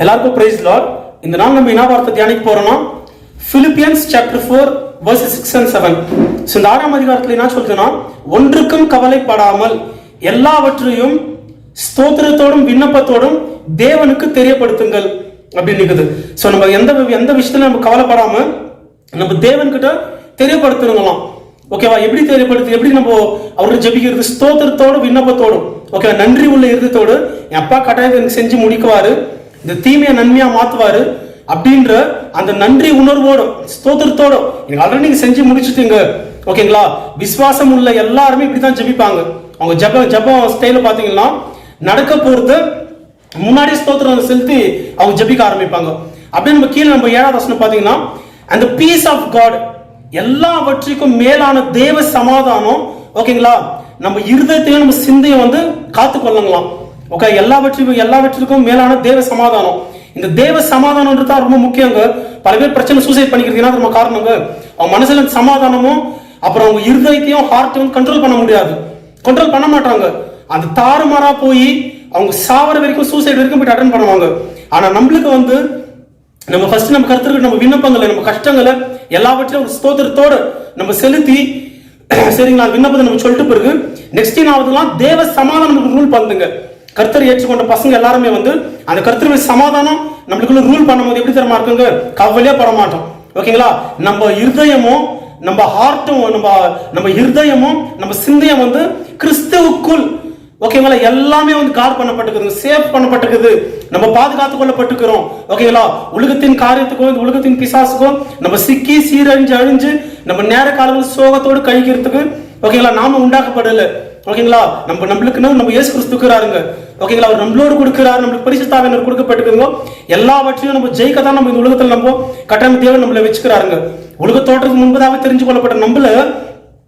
எல்லாருக்கும் price Lord இந்த நாள் நம்ம என்ன வார்த்தை தியானிக்க போறோம்னா Philippians chapter four verse six and seven so இந்த ஆறாம் அதிகாரத்தில் என்ன சொல்றதுன்னா ஒன்றுக்கும் கவலைப்படாமல் எல்லாவற்றையும் ஸ்தோத்திரத்தோடும் விண்ணப்பத்தோடும் தேவனுக்கு தெரியப்படுத்துங்கள் அப்படின்னு இருக்குது. ஸோ நம்ம எந்த எந்த விஷயத்துல நம்ம கவலைப்படாம நம்ம தேவன்கிட்ட தெரியப்படுத்தணுங்களாம். ஓகேவா எப்படி தெரியப்படுத்து எப்படி நம்ம அவருக்கு ஜெபிக்கிறது? ஸ்தோத்திரத்தோடும் விண்ணப்பத்தோடும். ஓகேவா நன்றி உள்ள இருதத்தோடு என் அப்பா கட்டாயத்தை எனக்கு செஞ்சு முடிக்குவாரு. இந்த தீமையை நன்மையா மாத்துவாரு அப்படின்ற அந்த நன்றி உணர்வோடும் ஸ்தோத்திரத்தோடும் எனக்கு ஆல்ரெடி நீங்க செஞ்சு முடிச்சுட்டீங்க. ஓகேங்களா விசுவாசம் உள்ள எல்லாருமே இப்படிதான் ஜெபிப்பாங்க. அவங்க ஜப ஜெபம் ஸ்டைல பாத்தீங்கன்னா நடக்க போறது முன்னாடி ஸ்தோத்திரம் செலுத்தி அவங்க ஜெபிக்க ஆரம்பிப்பாங்க. அப்படியே நம்ம கீழே நம்ம ஏழாவது வசனம் பாத்தீங்கன்னா அந்த பீஸ் ஆஃப் காட் எல்லாவற்றிற்கும் மேலான தேவ சமாதானம். ஓகேங்களா நம்ம இருதயத்தையும் நம்ம சிந்தையும் வந்து காத்து கொள்ளுங்களாம் ஓகே எல்லாவற்றிற்கும் எல்லாவற்றிற்கும் மேலான தேவ சமாதானம். இந்த தேவ சமாதானம்ன்றது தான் ரொம்ப முக்கியங்க. பல பேர் பிரச்சனை சூசைட் பண்ணிக்கிறதுக்கு என்ன காரணங்க? அவங்க மனசுல சமாதானமும் அப்புறம் அவங்க இருதயத்தையும் ஹார்ட்டையும் கண்ட்ரோல் பண்ண முடியாது. கண்ட்ரோல் பண்ண மாட்டாங்க. அது தாறுமாறா போய் அவங்க சாவர வரைக்கும் சூசைட் வரைக்கும் போயிட்டு அட்டன் பண்ணுவாங்க. ஆனா நம்மளுக்கு வந்து நம்ம ஃபர்ஸ்ட் நம்ம கருத்துக்கு நம்ம விண்ணப்பங்களை நம்ம கஷ்டங்களை எல்லாவற்றையும் ஒரு ஸ்தோத்திரத்தோடு நம்ம செலுத்தி சரிங்களா விண்ணப்பத்தை நம்ம சொல்லிட்டு பிறகு நெக்ஸ்ட் ஆகுதுலாம் தேவ சமாதானம் ரூல் பண்ணுங்க கர்த்தர் ஏற்றுக்கொண்ட பசங்க எல்லாருமே வந்து அந்த கர்த்தருடைய சமாதானம் நம்மளுக்குள்ள ரூல் பண்ணும்போது எப்படி தரமா இருக்குங்க? கவலையே பட மாட்டோம் ஓகேங்களா? நம்ம இருதயமும் நம்ம ஹார்ட்டும் நம்ம நம்ம இருதயமும் நம்ம சிந்தையும் வந்து கிறிஸ்துவுக்குள் ஓகேங்களா? எல்லாமே வந்து கார் பண்ணப்பட்டிருக்குது சேஃப் பண்ணப்பட்டிருக்குது. நம்ம பாதுகாத்து கொள்ளப்பட்டிருக்கிறோம். ஓகேங்களா? உலகத்தின் காரியத்துக்கும் இந்த உலகத்தின் பிசாசுக்கும் நம்ம சிக்கி சீரழிஞ்சு அழிஞ்சு நம்ம நேர காலங்கள் சோகத்தோடு கழிக்கிறதுக்கு ஓகேங்களா? நாம உண்டாக்கப்படலை. ஓகேங்களா? நம்ம நம்மளுக்குன்னு நம்ம இயேசு கிறிஸ்துக்குறாருங்க ஓகேங்களா? அவர் நம்மளோடு கொடுக்குறாரு நம்மளுக்கு பரிசுத்தாவினர் கொடுக்கப்பட்டிருக்குங்க எல்லாவற்றையும் நம்ம ஜெயிக்க தான் நம்ம இந்த உலகத்தில் நம்ம கட்டாயம் தேவை நம்மளை வச்சுக்கிறாருங்க. உலக தோற்றத்துக்கு முன்பதாக தெரிஞ்சு கொள்ளப்பட்ட நம்மள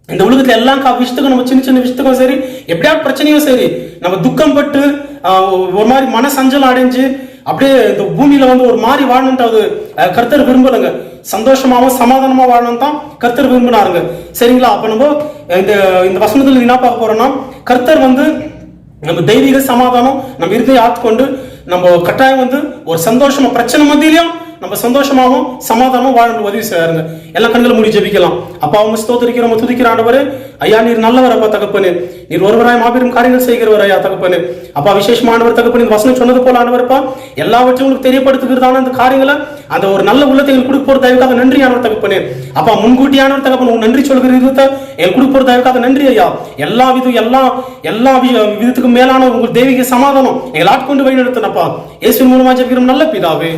இந்த உலகத்துல எல்லாம் கா விஷயத்துக்கும் நம்ம சின்ன சின்ன விஷயத்துக்கும் சரி எப்படியாவது பிரச்சனையும் சரி நம்ம துக்கம் பட்டு ஒரு மாதிரி மன சஞ்சலம் அடைஞ்சு அப்படியே இந்த பூமியில வந்து ஒரு மாதிரி வாழணுன்ட்டு அது கர்த்தர் விரும்பலைங்க. சந்தோஷமாவும் சமாதானமா வாழணும் தான் கர்த்தர் விரும்பினாருங்க. சரிங்களா? அப்ப நம்ம இந்த இந்த வசனத்தில் என்ன பார்க்க போறோம்னா கர்த்தர் வந்து நம்ம தெய்வீக சமாதானம் நம்ம இருதையை ஆட்கொண்டு நம்ம கட்டாயம் வந்து ஒரு சந்தோஷமா பிரச்சனை மத்தியிலையும் நம்ம சந்தோஷமாகவும் சமாதானமும் வாழ உதவி செய்யாருங்க எல்லா கண்களும் மூடி ஜெபிக்கலாம். அப்பா அவங்க ஸ்தோத்திரிக்கிறோம் துதிக்கிற ஆண்டவர். ஐயா நீர் நல்லவர் அப்பா தகப்பனு. நீர் ஒருவராய் மாபெரும் காரியங்கள் செய்கிறவர் ஐயா தகப்பனு. அப்பா விசேஷமானவர் தகப்பனு வசனம் சொன்னது போல ஆண்டவர்ப்பா எல்லாவற்றையும் உங்களுக்கு தெரியப்படுத்துகிறதான அந்த காரியங்களை அந்த ஒரு நல்ல உள்ளத்தை எங்களுக்கு கொடுக்க போற தயவுக்காக நன்றி ஆனவர் தகப்பனு. அப்பா முன்கூட்டியானவர் தகப்பன் உங்க நன்றி சொல்கிற விதத்தை எங்களுக்கு கொடுக்க போற தயவுக்காக நன்றி ஐயா. எல்லா விதம் எல்லா எல்லா விதத்துக்கும் மேலான உங்கள் தெய்வீக சமாதானம் எங்களை ஆட்கொண்டு வழி நடத்தினப்பா இயேசு மூலமா ஜெபிக்கிறோம் நல்ல பிதாவே.